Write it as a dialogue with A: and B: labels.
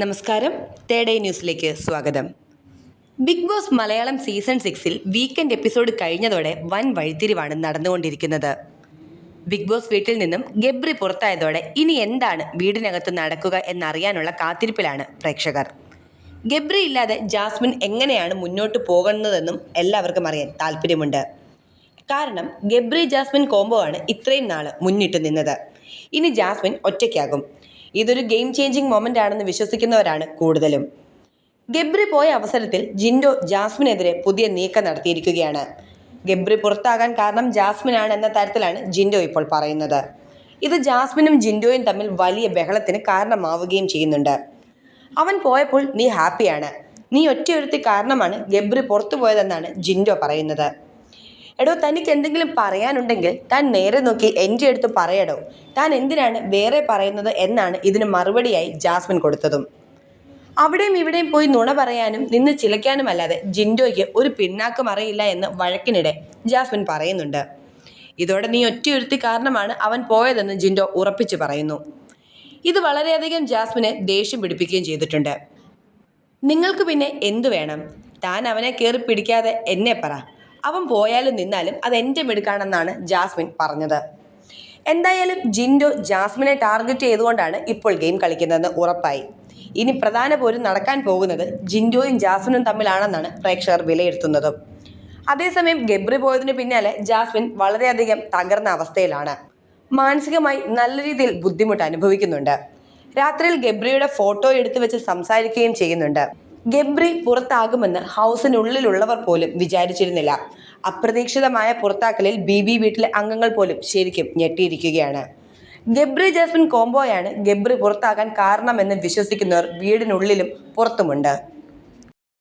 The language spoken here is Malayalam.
A: നമസ്കാരം. തേഡേ ന്യൂസിലേക്ക് സ്വാഗതം. ബിഗ് ബോസ് മലയാളം സീസൺ സിക്സിൽ വീക്കെൻഡ് എപ്പിസോഡ് കഴിഞ്ഞതോടെ വൻ വഴിത്തിരിവാണ് നടന്നുകൊണ്ടിരിക്കുന്നത്. ബിഗ് ബോസ് വീട്ടിൽ നിന്നും ഗബ്രി പുറത്തായതോടെ ഇനി എന്താണ് വീടിനകത്ത് നടക്കുക എന്നറിയാനുള്ള കാത്തിരിപ്പിലാണ് പ്രേക്ഷകർ. ഗബ്രി ഇല്ലാതെ ജാസ്മിൻ എങ്ങനെയാണ് മുന്നോട്ട് പോകുന്നതെന്നും എല്ലാവർക്കും അറിയാൻ താല്പര്യമുണ്ട്. കാരണം ഗബ്രി ജാസ്മിൻ കോംബോ ആണ് ഇത്രയും നാൾ മുന്നിട്ട് നിന്നത്. ഇനി ജാസ്മിൻ ഒറ്റയ്ക്കാകും. ഇതൊരു ഗെയിം ചേഞ്ചിങ് മൊമെന്റ് ആണെന്ന് വിശ്വസിക്കുന്നവരാണ് കൂടുതലും. ഗബ്രി പോയ അവസരത്തിൽ ജിൻഡോ ജാസ്മിനെതിരെ പുതിയ നീക്കം നടത്തിയിരിക്കുകയാണ്. ഗബ്രി പുറത്താകാൻ കാരണം ജാസ്മിനാണ് എന്ന തരത്തിലാണ് ജിൻഡോ ഇപ്പോൾ പറയുന്നത്. ഇത് ജാസ്മിനും ജിൻഡോയും തമ്മിൽ വലിയ ബഹളത്തിന് കാരണമാവുകയും ചെയ്യുന്നുണ്ട്. അവൻ പോയപ്പോൾ നീ ഹാപ്പിയാണ് നീ ഒറ്റയൊരുത്തി കാരണമാണ് ഗബ്രി പുറത്തു പോയതെന്നാണ് ജിൻഡോ പറയുന്നത്. എടോ തനിക്ക് എന്തെങ്കിലും പറയാനുണ്ടെങ്കിൽ താൻ നേരെ നോക്കി എന്റെ അടുത്ത് പറയടോ. താൻ എന്തിനാണ് വേറെ പറയുന്നത് എന്നാണ് ഇതിന് മറുപടിയായി ജാസ്മിൻ കൊടുത്തതും. അവിടെയും ഇവിടെയും പോയി നുണ പറയാനും നിന്ന് ചിലയ്ക്കാനുമല്ലാതെ ജിൻഡോയ്ക്ക് ഒരു പിന്നാക്കം അറിയില്ല എന്ന് വഴക്കിനിടെ ജാസ്മിൻ പറയുന്നുണ്ട്. ഇതോടെ നീ ഒറ്റയൊരുത്തി കാരണമാണ് അവൻ പോയതെന്ന് ജിൻഡോ ഉറപ്പിച്ചു പറയുന്നു. ഇത് വളരെയധികം ജാസ്മിനെ ദേഷ്യം പിടിപ്പിക്കുകയും ചെയ്തിട്ടുണ്ട്. നിങ്ങൾക്ക് പിന്നെ എന്തു വേണം? താൻ അവനെ കയറി പിടിക്കാതെ എന്നെ പറ. അവൻ പോയാലും നിന്നാലും അത് എന്റെ മിടുക്കാണെന്നാണ് ജാസ്മിൻ പറഞ്ഞത്. എന്തായാലും ജിൻഡോ ജാസ്മിനെ ടാർഗറ്റ് ചെയ്തുകൊണ്ടാണ് ഇപ്പോൾ ഗെയിം കളിക്കുന്നതെന്ന് ഉറപ്പായി. ഇനി പ്രധാന പോലും നടക്കാൻ പോകുന്നത് ജിൻഡോയും ജാസ്മിനും തമ്മിലാണെന്നാണ് പ്രേക്ഷകർ വിലയിരുത്തുന്നത്. അതേസമയം ഗബ്രി പോയതിന് പിന്നാലെ ജാസ്മിൻ വളരെയധികം തകർന്ന അവസ്ഥയിലാണ്. മാനസികമായി നല്ല രീതിയിൽ ബുദ്ധിമുട്ട് അനുഭവിക്കുന്നുണ്ട്. രാത്രിയിൽ ഗബ്രിയുടെ ഫോട്ടോ എടുത്തു വെച്ച് സംസാരിക്കുകയും ചെയ്യുന്നുണ്ട്. ഗബ്രി പുറത്താകുമെന്ന് ഹൗസിനുള്ളിലുള്ളവർ പോലും വിചാരിച്ചിരുന്നില്ല. അപ്രതീക്ഷിതമായ പുറത്താക്കലിൽ ബി ബി വീട്ടിലെ അംഗങ്ങൾ പോലും ശരിക്കും ഞെട്ടിയിരിക്കുകയാണ്. ഗബ്രി ജാസ്മിൻ കോംബോയാണ് ഗബ്രി പുറത്താകാൻ കാരണമെന്ന് വിശ്വസിക്കുന്നവർ വീടിനുള്ളിലും പുറത്തുമുണ്ട്.